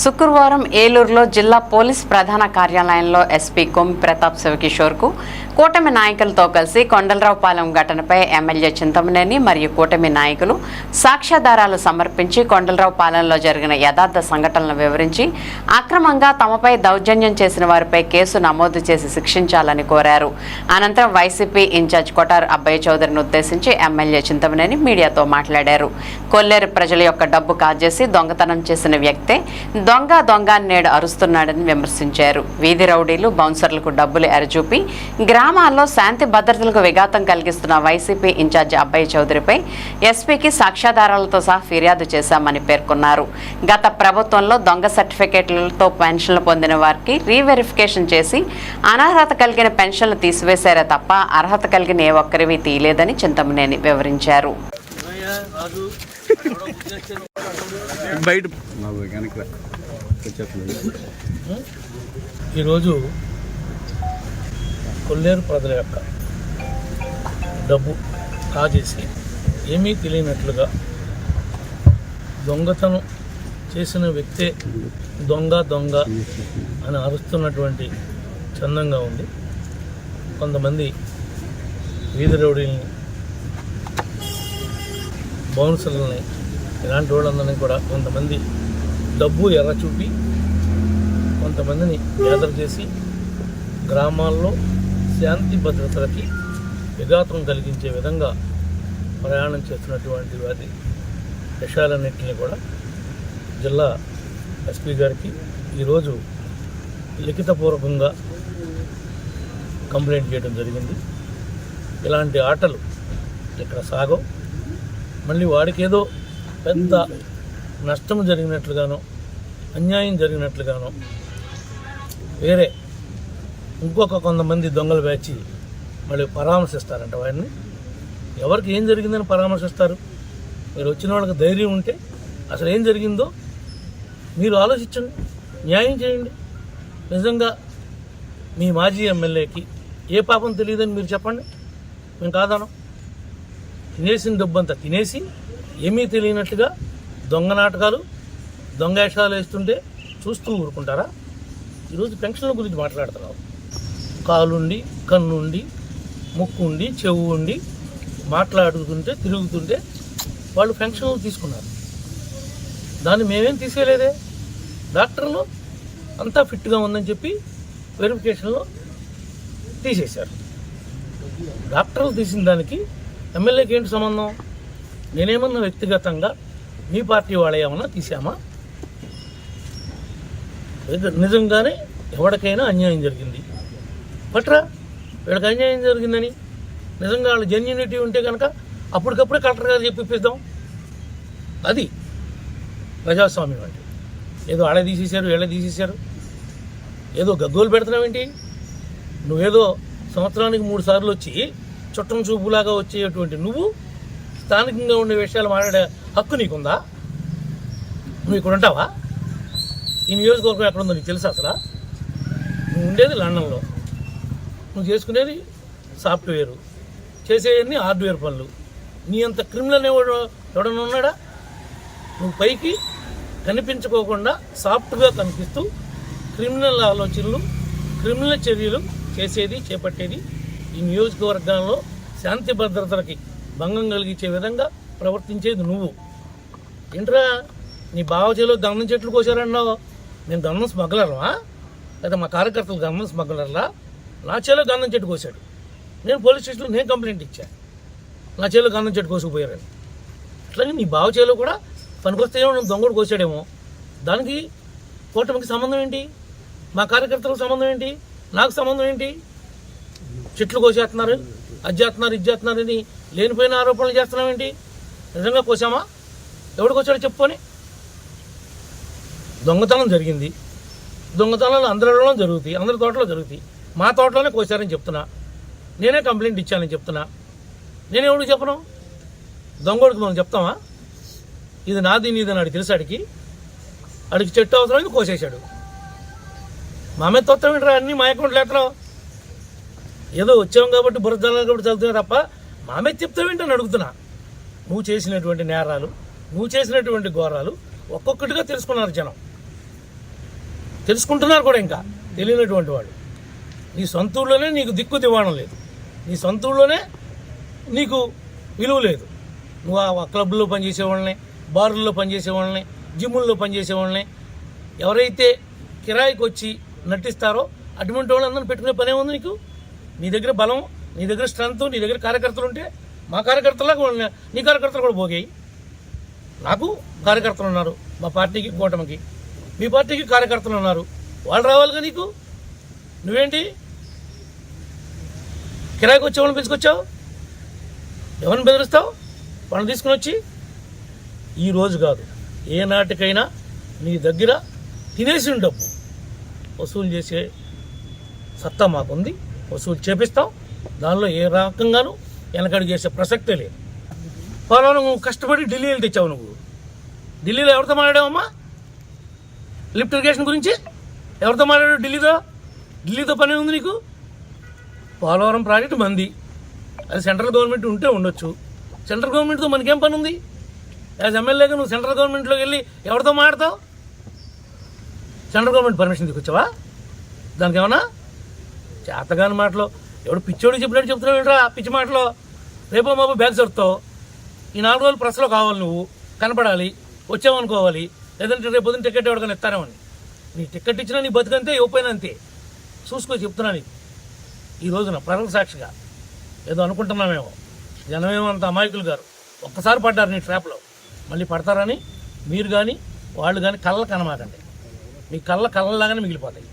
శుక్రవారం ఏలూరులో జిల్లా పోలీస్ ప్రధాన కార్యాలయంలో ఎస్పీ కొమ్మి ప్రతాప్ శివకిషోర్కు కూటమి నాయకులతో కలిసి కొండలరావుపాలెం ఘటనపై ఎమ్మెల్యే చింతమనేని మరియు కూటమి నాయకులు సాక్ష్యాధారాలు సమర్పించి కొండలరావుపాలెంలో జరిగిన యథార్థ సంఘటనలను వివరించి అక్రమంగా తమపై దౌర్జన్యం చేసిన వారిపై కేసు నమోదు చేసి శిక్షించాలని కోరారు. అనంతరం YCP in charge Kotar Abbaiah చౌదరిని ఉద్దేశించి ఎమ్మెల్యే చింతమనేని మీడియాతో మాట్లాడారు. కొల్లేరు ప్రజల యొక్క డబ్బు కాజేసి దొంగతనం చేసిన వ్యక్తే దొంగ దొంగ నేడు అరుస్తున్నాడని విమర్శించారు. వీధి రౌడీలు బౌన్సర్లకు డబ్బులు ఎరచూపి గ్రామాల్లో శాంతి భద్రతలకు విఘాతం కలిగిస్తున్న వైసీపీ ఇన్ఛార్జి అబ్బాయి చౌదరిపై ఎస్పీకి సాక్ష్యాధారాలతో సహా ఫిర్యాదు చేశామని పేర్కొన్నారు. గత ప్రభుత్వంలో దొంగ సర్టిఫికేట్లతో పెన్షన్లు పొందిన వారికి రీవెరిఫికేషన్ చేసి అనర్హత కలిగిన పెన్షన్లు తీసివేశారే తప్ప అర్హత కలిగిన ఏ ఒక్కరివి తీయలేదని చింతమనేని వివరించారు. బయట ఈరోజు కొల్లేరు ప్రజల యొక్క డబ్బు కాజేసి ఏమీ తెలియనట్లుగా దొంగతనం చేసిన వ్యక్తే దొంగ దొంగ అని అరుస్తున్నటువంటి చందంగా ఉంది. కొంతమంది వీధి రౌడీల్ని బౌన్సర్లని ఇలాంటి వాళ్ళందరినీ కూడా కొంతమంది డబ్బు ఎర్ర చూపి కొంతమందిని గ్యాదర్ చేసి గ్రామాల్లో శాంతి భద్రతలకి విఘాతం కలిగించే విధంగా ప్రయాణం చేస్తున్నటువంటి వారి విషయాలన్నింటినీ కూడా జిల్లా ఎస్పీ గారికి ఈరోజు లిఖితపూర్వకంగా కంప్లైంట్ చేయడం జరిగింది. ఇలాంటి ఆటలు ఇక్కడ సాగవు. మళ్ళీ వాడికేదో పెద్ద నష్టం జరిగినట్లుగానో అన్యాయం జరిగినట్లుగానో వేరే ఇంకొక కొంతమంది దొంగలు వేచి మళ్ళీ పరామర్శిస్తారంట వాడిని ఎవరికి ఏం జరిగిందని పరామర్శిస్తారు? మీరు వచ్చిన వాళ్ళకి ధైర్యం ఉంటే అసలు ఏం జరిగిందో మీరు ఆలోచించండి న్యాయం చేయండి. నిజంగా మీ మాజీ ఎమ్మెల్యేకి ఏ పాపం తెలియదని మీరు చెప్పండి. మేము కాదాను. తినేసిన డబ్బంతా తినేసి ఏమీ తెలియనట్లుగా దొంగ నాటకాలు దొంగ వేషాలు వేస్తుంటే చూస్తూ ఊరుకుంటారా? ఈరోజు పెన్షన్ల గురించి మాట్లాడుతున్నావు కాలుండి కన్నుండి ముక్కు ఉండి చెవు ఉండి మాట్లాడుతుంటే తిరుగుతుంటే వాళ్ళు పెన్షన్లు తీసుకున్నారు. దాన్ని మేమేం తీసేయలేదే? డాక్టర్లు అంతా ఫిట్గా ఉందని చెప్పి వెరిఫికేషన్లో తీసేశారు. డాక్టర్లు తీసిన దానికి ఎమ్మెల్యేకి ఏంటి సంబంధం? నేనేమన్నా వ్యక్తిగతంగా మీ పార్టీ వాళ్ళ ఏమన్నా తీసామా నిజంగానే ఎవరికైనా అన్యాయం జరిగింది. పట్రా? వీళ్ళకి అన్యాయం జరిగిందని. నిజంగా వాళ్ళు జెన్యునిటీ ఉంటే కనుక అప్పటికప్పుడే కలెక్టర్ గారు చెప్పిస్తాం అది ప్రజాస్వామ్యం అంటే. ఏదో ఆడ తీసేశారు వీళ్ళ తీసేశారు. ఏదో గగ్గోలు పెడుతున్నావేంటి నువ్వేదో సంవత్సరానికి మూడు సార్లు వచ్చి చుట్టం చూపులాగా వచ్చేటువంటి నువ్వు స్థానికంగా ఉండే విషయాలు మాట్లాడే హక్కు నీకుందా నువ్వు ఇక్కడ ఉంటావా? ఈ నియోజకవర్గం ఎక్కడ ఉందో నీకు తెలుసా అసలు? నువ్వు ఉండేది లండన్లో. నువ్వు చేసుకునేది సాఫ్ట్వేరు. చేసేవన్నీ హార్డ్వేర్ పనులు. నీ అంత క్రిమినల్ ఎవడు ఎవడన్నా ఉన్నాడా? నువ్వు పైకి కనిపించుకోకుండా సాఫ్ట్గా కనిపిస్తూ క్రిమినల్ ఆలోచనలు క్రిమినల్ చర్యలు చేసేది చేపట్టేది ఈ నియోజకవర్గంలో శాంతి భద్రతలకి భంగం కలిగించే విధంగా ప్రవర్తించేది నువ్వు. ఏంట్రా నీ బావచేలో గంధం చెట్లు కోసారన్నావు నేను గంధం స్మగ్లర్వా? లేదా మా కార్యకర్తలు గంధం స్మగ్లర్లా? నా చేలో గంధం చెట్టు కోసాడు నేను పోలీస్ స్టేషన్లో నేను కంప్లైంట్ ఇచ్చా. నా చేలో గంధం చెట్టు కోసుకుపోయారని. అట్లాగే నీ బావ చేలో కూడా పనికొస్తేమో దొంగడు కోసాడేమో దానికి కూటమికి సంబంధం ఏంటి? మా కార్యకర్తలకు సంబంధం ఏంటి? నాకు సంబంధం ఏంటి? చెట్లు కోసేస్తున్నారు అది చేస్తున్నారు ఇది చేస్తున్నారని లేనిపోయిన ఆరోపణలు చేస్తున్నామేంటి నిజంగా కోసామా? ఎవడికి వచ్చాడో చెప్పుకొని దొంగతనం జరిగింది. దొంగతనాలు అందరిలో జరుగుతాయి అందరి తోటలో జరుగుతాయి. మా తోటలోనే కోసారని చెప్తున్నా. నేనే కంప్లైంట్ ఇచ్చానని చెప్తున్నా. నేను ఎవడికి చెప్పను? దొంగోడికి మనం చెప్తామా? ఇది నాది నీది అని ఆడికి తెలుసు అడిగి చెట్టు అవసరమైంది కోసేశాడు. మా మీద తొత్తం ఏంట్రా? అన్నీ మా అకౌంట్లో ఎత్తనావు ఏదో వచ్చాం కాబట్టి బురద కాబట్టి చదువుతున్నా తప్ప మా మీద చెప్తావేంటని అడుగుతున్నా. నువ్వు చేసినటువంటి నేరాలు నువ్వు చేసినటువంటి ఘోరాలు ఒక్కొక్కటిగా తెలుసుకున్నారు జనం. తెలుసుకుంటున్నారు కూడా ఇంకా తెలియనటువంటి వాడు నీ సొంత ఊళ్ళోనే నీకు దిక్కు దివాణం లేదు. నీ సొంత ఊళ్ళోనే నీకు విలువ లేదు. నువ్వు ఆ క్లబ్లో పనిచేసే వాళ్ళని పనిచేసేవాళ్ళని పనిచేసే వాళ్ళని జిమ్ముల్లో పనిచేసే వాళ్ళని ఎవరైతే కిరాయికి వచ్చి నటిస్తారో అటువంటి వాళ్ళందరిని పెట్టుకునే పనే ఉంది నీకు. నీ దగ్గర బలం నీ దగ్గర స్ట్రెంత్ నీ దగ్గర కార్యకర్తలు ఉంటే మా కార్యకర్తలకు నీ కార్యకర్తలు కూడా పోగాయి నాకు కార్యకర్తలు ఉన్నారు. మా పార్టీకి కూటమికి. మీ పార్టీకి కార్యకర్తలు ఉన్నారు. వాళ్ళు రావాలిగా నీకు? నువ్వేంటి? కిరాయికి వచ్చి ఎవరిని పిలుచుకొచ్చావు? ఎవరిని బెదిరిస్తావు? వాళ్ళని తీసుకుని వచ్చి? ఈ రోజు కాదు. ఏ నాటికైనా నీ దగ్గర తినేసిన డబ్బు. వసూలు చేసే సత్తా మాకుంది. వసూలు చేపిస్తాం. దానిలో ఏ రకంగానూ వెనకడి చేసే ప్రసక్తే లేదు. పోలవరం నువ్వు కష్టపడి ఢిల్లీలో తెచ్చావు నువ్వు. ఢిల్లీలో ఎవరితో మాట్లాడావమ్మా? లిఫ్ట్ ఇరిగేషన్ గురించి? ఎవరితో మాట్లాడావు ఢిల్లీతో? ఢిల్లీతో పని ఉంది నీకు? పోలవరం ప్రాజెక్టు మంది. అది సెంట్రల్ గవర్నమెంట్ ఉంటే ఉండొచ్చు. సెంట్రల్ గవర్నమెంట్తో మనకేం పని ఉంది? యాజ్ ఎమ్మెల్యేగా నువ్వు సెంట్రల్ గవర్నమెంట్లోకి వెళ్ళి ఎవరితో మాట్లాడతావు? సెంట్రల్ గవర్నమెంట్ పర్మిషన్ తీసుకొచ్చావా? దానికి ఏమన్నా చేతగాని మాటలో. ఎవడు పిచ్చోడు చెప్పినట్టు చెప్తున్నావు ఏంట్రా? పిచ్చి మాటలో రేపో మాపో బ్యాగ్ సరుతావు ఈ నాలుగు రోజులు ప్రెస్లో కావాలి నువ్వు కనపడాలి వచ్చామనుకోవాలి లేదంటే రేపు పొద్దున్న టికెట్ ఎవరికైనా ఇస్తారేమని నీ టికెట్ ఇచ్చినా నీ బతుకంతే ఇవ్వపోయినా అంతే. చూసుకో చెప్తున్నా నీకు. ఈ రోజున ప్రజల సాక్షిగా ఏదో అనుకుంటున్నామేమో. జనమేమో అంత అమాయకులు గారు. ఒక్కసారి పడ్డారు నీ ట్రాప్లో. మళ్ళీ పడతారని మీరు కానీ వాళ్ళు కానీ కళ్ళ కనమాకండి. మీ కళ్ళ కళ్ళలాగానే మిగిలిపోతాయి.